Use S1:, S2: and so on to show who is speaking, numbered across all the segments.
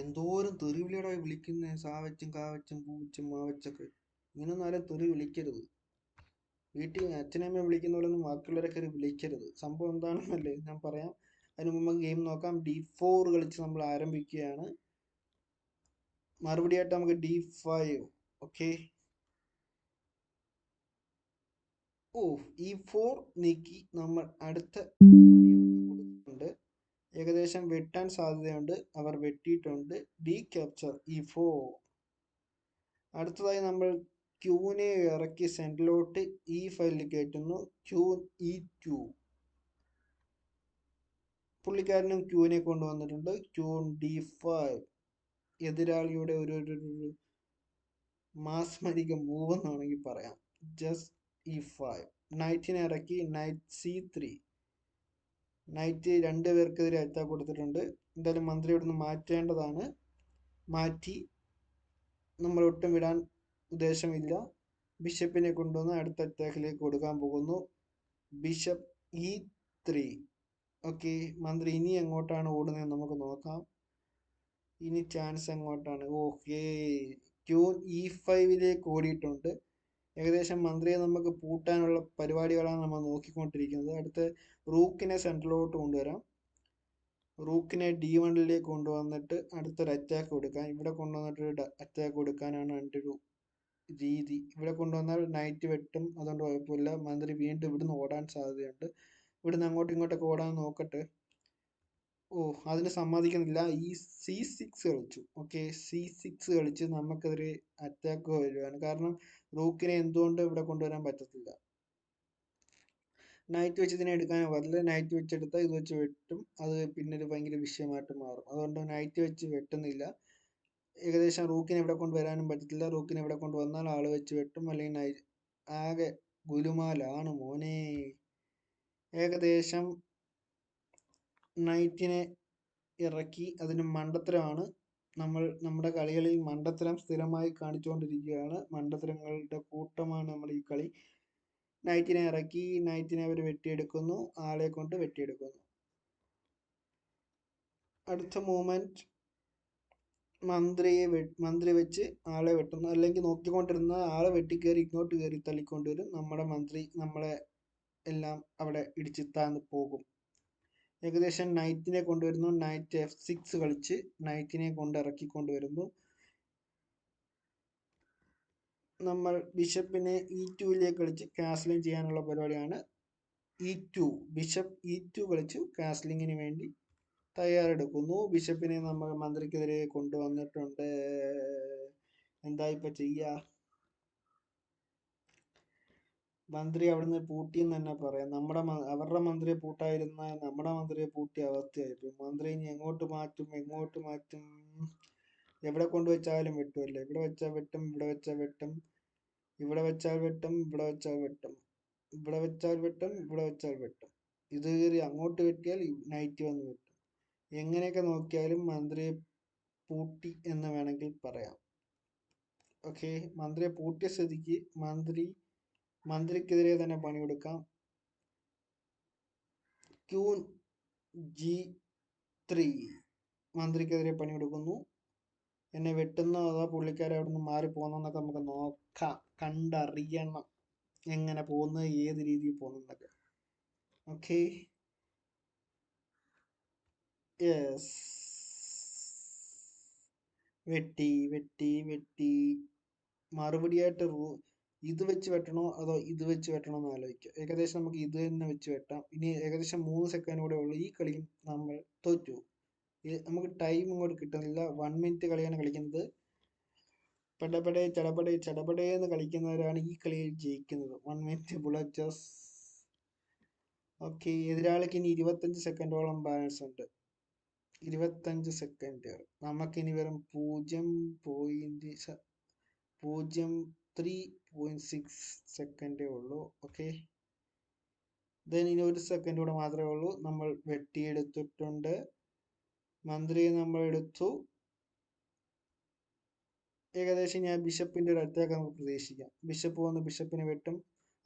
S1: എന്തോരം തെറി വിളിയാടാ വിളിക്കുന്നത് സാവച്ചും കാവച്ചും പൂവച്ചും മാവച്ചൊക്കെ ഇങ്ങനൊന്നും ആരും തെറി വിളിക്കരുത്. വീട്ടിൽ അച്ഛനമ്മയെ വിളിക്കുന്ന പോലെ ഒന്നും ബാക്കിയുള്ളവരെ കയറി വിളിക്കരുത്. സംഭവം എന്താണെന്നല്ലേ ഞാൻ പറയാം. അതിന് മുമ്പ് ഗെയിം നോക്കാം. ഡി ഫോർ കളിച്ച് നമ്മൾ ആരംഭിക്കുകയാണ്. മറുപടി ആയിട്ട് നമുക്ക് ഡി ഫൈവ് ഓക്കെ? ഓ ഈ ഫോർ നീക്കി നമ്മൾ അടുത്ത ഏകദേശം വെട്ടാൻ സാധ്യതയുണ്ട്. അവർ വെട്ടിയിട്ടുണ്ട്. ഡി ക്യാപ്ചർ ഇ ഫോ അടുത്തതായി നമ്മൾ ക്യൂനെ ഇറക്കി സെന്ററിലോട്ട് ഈ ഫയലിൽ കയറ്റുന്നു. ക്യൂ ഇ ക്യൂ പുള്ളിക്കാരനും ക്യൂനെ കൊണ്ടുവന്നിട്ടുണ്ട്. ക്യൂ ഡി ഫൈവ് എതിരാളിയുടെ ഒരു ഒരു മാസ്മരിക മൂവ് എന്നാണെങ്കിൽ പറയാം. ജസ്റ്റ് ഇ ഫൈവ് നൈറ്റിനെ ഇറക്കി. നൈറ്റ് സി ത്രീ നൈറ്റ് രണ്ട് പേർക്കെതിരെ അറ്റാക്ക് കൊടുത്തിട്ടുണ്ട്. എന്തായാലും മന്ത്രി ഇവിടുന്ന് മാറ്റേണ്ടതാണ്. മാറ്റി നമ്മൾ ഒട്ടും വിടാൻ ഉദ്ദേശമില്ല. ബിഷപ്പിനെ കൊണ്ടുവന്ന് അടുത്ത അറ്റാക്കിലേക്ക് കൊടുക്കാൻ പോകുന്നു. Bishop E three. ഓക്കെ മന്ത്രി ഇനി എങ്ങോട്ടാണ് ഓടുന്നത് നമുക്ക് നോക്കാം. ഇനി ചാൻസ് എങ്ങോട്ടാണ്? ഓക്കേ ക്യൂൻ ഇ ഫൈവിലേക്ക് ഓടിയിട്ടുണ്ട്. ഏകദേശം മന്ത്രിയെ നമുക്ക് പൂട്ടാനുള്ള പരിപാടികളാണ് നമ്മൾ നോക്കിക്കൊണ്ടിരിക്കുന്നത്. അടുത്ത് റൂക്കിനെ സെൻട്രലോട്ട് കൊണ്ടുവരാം. റൂക്കിനെ ഡി വണ്ണിലേക്ക് കൊണ്ടുവന്നിട്ട് അടുത്തൊരു അറ്റാക്ക് കൊടുക്കാൻ ഇവിടെ കൊണ്ടുവന്നിട്ട് അറ്റാക്ക് കൊടുക്കാനാണ് എന്റെ ഒരു രീതി. ഇവിടെ കൊണ്ടുവന്നാൽ നൈറ്റ് വെട്ടും. അതുകൊണ്ട് കുഴപ്പമില്ല. മന്ത്രി വീണ്ടും ഇവിടുന്ന് ഓടാൻ സാധ്യതയുണ്ട്. ഇവിടുന്ന് അങ്ങോട്ടും ഇങ്ങോട്ടൊക്കെ ഓടാൻ നോക്കട്ടെ. ഓ അതിന് സമ്മതിക്കുന്നില്ല. ഈ സി സിക്സ് കളിച്ചു. ഓക്കെ സി സിക്സ് കളിച്ച് നമുക്കെതിരെ അറ്റാക്ക് വരുവാണ്. കാരണം റൂക്കിനെ എന്തുകൊണ്ട് ഇവിടെ കൊണ്ടുവരാൻ പറ്റത്തില്ല? നൈറ്റ് വെച്ച് ഇതിനെ എടുക്കാൻ പറ്റില്ല. നൈറ്റ് വെച്ചെടുത്താൽ ഇത് വെച്ച് വെട്ടും. അത് പിന്നെ ഒരു ഭയങ്കര വിഷയമായിട്ട് മാറും. അതുകൊണ്ട് നൈറ്റ് വെച്ച് വെട്ടുന്നില്ല. ഏകദേശം റൂക്കിനെ ഇവിടെ കൊണ്ടുവരാനും പറ്റത്തില്ല. റൂക്കിനെ ഇവിടെ കൊണ്ടുവന്നാൽ ആൾ വെച്ച് വെട്ടും. അല്ലെങ്കിൽ നൈ ആകെ ഗുലുമാലാണ് മോനെ. ഏകദേശം നൈറ്റിനെ ഇറക്കി അതിന് മണ്ടത്തരമാണ്. നമ്മൾ നമ്മുടെ കളികളിൽ മണ്ടത്തരം സ്ഥിരമായി കാണിച്ചുകൊണ്ടിരിക്കുകയാണ്. മണ്ടത്തരങ്ങളുടെ കൂട്ടമാണ് നമ്മൾ ഈ കളി. നൈറ്റിനെ ഇറക്കി നൈറ്റിനെ അവർ വെട്ടിയെടുക്കുന്നു ആളെ കൊണ്ട് വെട്ടിയെടുക്കുന്നു. അടുത്ത മൂമെന്റ് മന്ത്രിയെ മന്ത്രി വെച്ച് ആളെ വെട്ടുന്നു അല്ലെങ്കിൽ നോക്കിക്കൊണ്ടിരുന്ന ആളെ വെട്ടിക്കയറി ഇങ്ങോട്ട് കയറി തള്ളിക്കൊണ്ടുവരും നമ്മുടെ മന്ത്രി നമ്മളെ എല്ലാം അവിടെ ഇടിച്ച് താന്ന് പോകും. ഏകദേശം നൈറ്റിനെ കൊണ്ടുവരുന്നു. നൈറ്റ് എഫ് സിക്സ് കളിച്ച് നൈറ്റിനെ കൊണ്ട് ഇറക്കിക്കൊണ്ടുവരുന്നു നമ്മൾ ബിഷപ്പിനെ ഇ ടുവിലേക്ക് കളിച്ച് കാസ്ലിംഗ് ചെയ്യാനുള്ള പരിപാടിയാണ്. E two bishop E two കളിച്ചു കാസ്ലിങ്ങിന് വേണ്ടി തയ്യാറെടുക്കുന്നു. ബിഷപ്പിനെ നമ്മൾ മന്ത്രിക്കെതിരെ കൊണ്ടുവന്നിട്ടുണ്ട്. എന്താ ഇപ്പൊ ചെയ്യാ? മന്ത്രി അവിടുന്ന് പൂട്ടിയെന്ന് തന്നെ പറയാം. നമ്മുടെ അവരുടെ മന്ത്രിയെ പൂട്ടായിരുന്ന നമ്മുടെ മന്ത്രിയെ പൂട്ടിയ അവസ്ഥയായിപ്പോയി മന്ത്രി ഇനി എങ്ങോട്ട് മാറ്റും എങ്ങോട്ട് മാറ്റും? എവിടെ കൊണ്ടുവച്ചാലും വെട്ടുമല്ലേ ഇവിടെ വെച്ചാൽ വെട്ടും ഇവിടെ വെച്ചാൽ വെട്ടും ഇവിടെ വെച്ചാൽ വെട്ടും ഇവിടെ വെച്ചാൽ വെട്ടും. ഇവിടെ വെച്ചാൽ വെട്ടും ഇവിടെ വെച്ചാൽ വെട്ടും. ഇത് കയറി അങ്ങോട്ട് വെട്ടിയാൽ നൈറ്റ് വന്ന് വെട്ടും. എങ്ങനെയൊക്കെ നോക്കിയാലും മന്ത്രിയെ പൂട്ടി എന്ന് വേണമെങ്കിൽ പറയാം. ഓക്കെ മന്ത്രിയെ പൂട്ടിയ സ്ഥിതിക്ക് മന്ത്രി മന്ത്രിക്കെതിരെ തന്നെ പണിയെടുക്കാം. ക്യൂൻ ജി ത്രീ മന്ത്രിക്കെതിരെ പണിയെടുക്കുന്നു. എന്നെ വെട്ടുന്ന അതാ പുള്ളിക്കാരെ അവിടെ നിന്ന് മാറി പോകുന്നതെന്നൊക്കെ നമുക്ക് നോക്കാം. കണ്ടറിയണം എങ്ങനെ പോകുന്നത് ഏത് രീതിയിൽ പോകുന്നതൊക്കെ ഓക്കെ. യെസ്. വെട്ടി വെട്ടി വെട്ടി. മറുപടിയായിട്ട് ഇത് വെച്ച് വെട്ടണോ അതോ ഇത് വെച്ച് വെട്ടണോ എന്ന് ആലോചിക്കുക. ഏകദേശം നമുക്ക് ഇത് തന്നെ വെച്ച് വെട്ടാം. ഇനി ഏകദേശം മൂന്ന് സെക്കൻഡ് കൂടെ ഉള്ളൂ. ഈ കളിയും നമ്മൾ തോറ്റു. നമുക്ക് ടൈം ഇങ്ങോട്ട് കിട്ടുന്നില്ല. വൺ മിനിറ്റ് കളിയാണ് കളിക്കുന്നത്. പെടപെടെ ചടപടെ ചടപടെ എന്ന് കളിക്കുന്നവരാണ് ഈ കളിയിൽ ജയിക്കുന്നത്. One minute bullet just okay എതിരാളിക്ക് ഇനി ഇരുപത്തഞ്ച് സെക്കൻഡോളം ബാലൻസ് ഉണ്ട്. ഇരുപത്തഞ്ച് സെക്കൻഡ് നമുക്കിനി വെറും പൂജ്യം പോയിന്റ് പൂജ്യം ത്രീ പോയിന്റ് സിക്സ് സെക്കൻഡേ ഉള്ളൂ ഓക്കെ ദെൻ ഇനി ഒരു സെക്കൻഡ് കൂടെ മാത്രമേ ഉള്ളൂ. നമ്മൾ വെട്ടിയെടുത്തിട്ടുണ്ട്. മന്ത്രി നമ്മൾ എടുത്തു. ഏകദേശം ഞാൻ ബിഷപ്പിന്റെ ഒരു അറ്റാക്ക് നമുക്ക് പ്രതീക്ഷിക്കാം. ബിഷപ്പ് വന്ന് ബിഷപ്പിനെ വെട്ടും.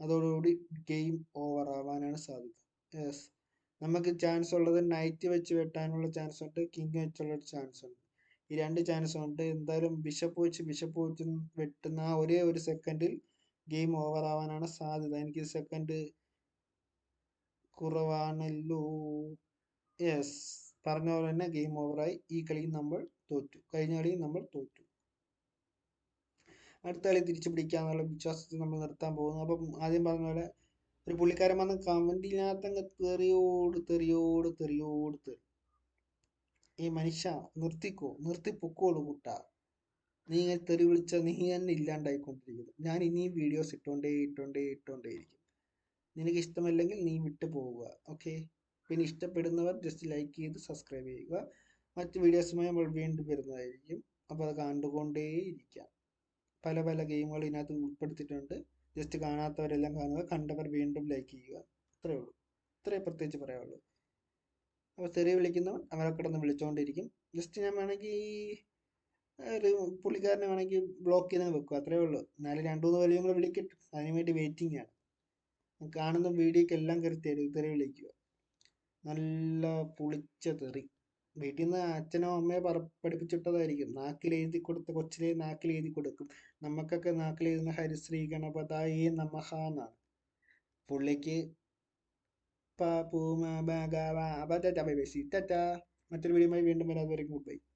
S1: അതോടുകൂടി ഗെയിം ഓവർ ആവാനാണ് സാധ്യത. യെസ് നമുക്ക് ചാൻസ് ഉള്ളത് നൈറ്റ് വെച്ച് വെട്ടാനുള്ള ചാൻസ് ഉണ്ട് കിങ് വെച്ചുള്ള ചാൻസ് ഉണ്ട്. ഈ രണ്ട് ചാൻസും ഉണ്ട് എന്തായാലും ബിഷപ്പ് വെച്ച് ബിഷപ്പ് വെച്ച് വെട്ടുന്ന ആ ഒരേ ഒരു സെക്കൻഡിൽ ഗെയിം ഓവർ ആവാനാണ് സാധ്യത. എനിക്ക് സെക്കൻഡ് കുറവാണല്ലോ. യെസ് പറഞ്ഞ പോലെ തന്നെ ഗെയിം ഓവറായി ഈ കളിയും നമ്മൾ തോറ്റു. കഴിഞ്ഞ കളിയും നമ്മൾ തോറ്റു. അടുത്ത കളി തിരിച്ചു പിടിക്കാന്നുള്ള വിശ്വാസത്തിൽ നമ്മൾ നിർത്താൻ പോകുന്നു. അപ്പം ആദ്യം പറഞ്ഞ പോലെ ഒരു പുള്ളിക്കാരൻ വന്ന് കമന്റിനകത്ത് അങ്ങ് തെറിയോട് തെറിയോട് തെറിയോട് തെറി ഈ മനുഷ്യ നിർത്തിക്കോ നിർത്തി പൊക്കോളൂ കുട്ടാ. നീ ഇങ്ങനെ തെറി വിളിച്ച നീ തന്നെ ഇല്ലാണ്ടായിക്കൊണ്ടിരിക്കുന്നു. ഞാൻ ഇനിയും വീഡിയോസ് ഇട്ടോണ്ടേ ഇട്ടോണ്ടേ ഇട്ടോണ്ടേ ഇരിക്കും. നിനക്ക് ഇഷ്ടമല്ലെങ്കിൽ നീ വിട്ടു പോവുക ഓക്കെ പിന്നെ ഇഷ്ടപ്പെടുന്നവർ ജസ്റ്റ് ലൈക്ക് ചെയ്ത് സബ്സ്ക്രൈബ് ചെയ്യുക. മറ്റ് വീഡിയോസുമായി നമ്മൾ വീണ്ടും വരുന്നതായിരിക്കും. അപ്പോൾ അത് കണ്ടുകൊണ്ടേ ഇരിക്കാം. പല പല ഗെയിമുകൾ ഇതിനകത്ത് ഉൾപ്പെടുത്തിയിട്ടുണ്ട്. ജസ്റ്റ് കാണാത്തവരെല്ലാം കാണുക കണ്ടവർ വീണ്ടും ലൈക്ക് ചെയ്യുക. അത്രേ ഉള്ളൂ. ഇത്രയേ പ്രത്യേകിച്ച് പറയാനുള്ളൂ. അപ്പോൾ തെറി വിളിക്കുന്നവൻ അവരെ കിടന്ന് വിളിച്ചുകൊണ്ടിരിക്കും ജസ്റ്റ് ഞാൻ വേണമെങ്കിൽ ഒരു പുള്ളിക്കാരനെ വേണമെങ്കിൽ ബ്ലോക്ക് ചെയ്ത് വെക്കുക അത്രേ ഉള്ളൂ. എന്നാലും രണ്ടു മൂന്ന് വലിയ കൂടെ വിളിക്കട്ടെ. അതിന് വേണ്ടി വെയിറ്റിംഗ് ആണ്. കാണുന്ന വീഡിയോക്ക് എല്ലാം കയറി തെറി തെറി വിളിക്കുക നല്ല പുളിച്ച തെറി. വീട്ടിൽ നിന്ന് അച്ഛനോ അമ്മയോ പറ പഠിപ്പിച്ചിട്ടതായിരിക്കും. നാക്കിൽ എഴുതി കൊടുത്ത കൊച്ചിലേ നാക്കിൽ എഴുതി കൊടുക്കും. നമുക്കൊക്കെ നാക്കിൽ എഴുതുന്ന ഹരിശ്രീ ഗണപതായി നമഹ എന്നാണ് പുള്ളിക്ക് ப பூம ப க வ ப த த பை பை சி த த மற்றொரு வீடியோ மாதிரி வேண்டும் வரைக்கும் குட்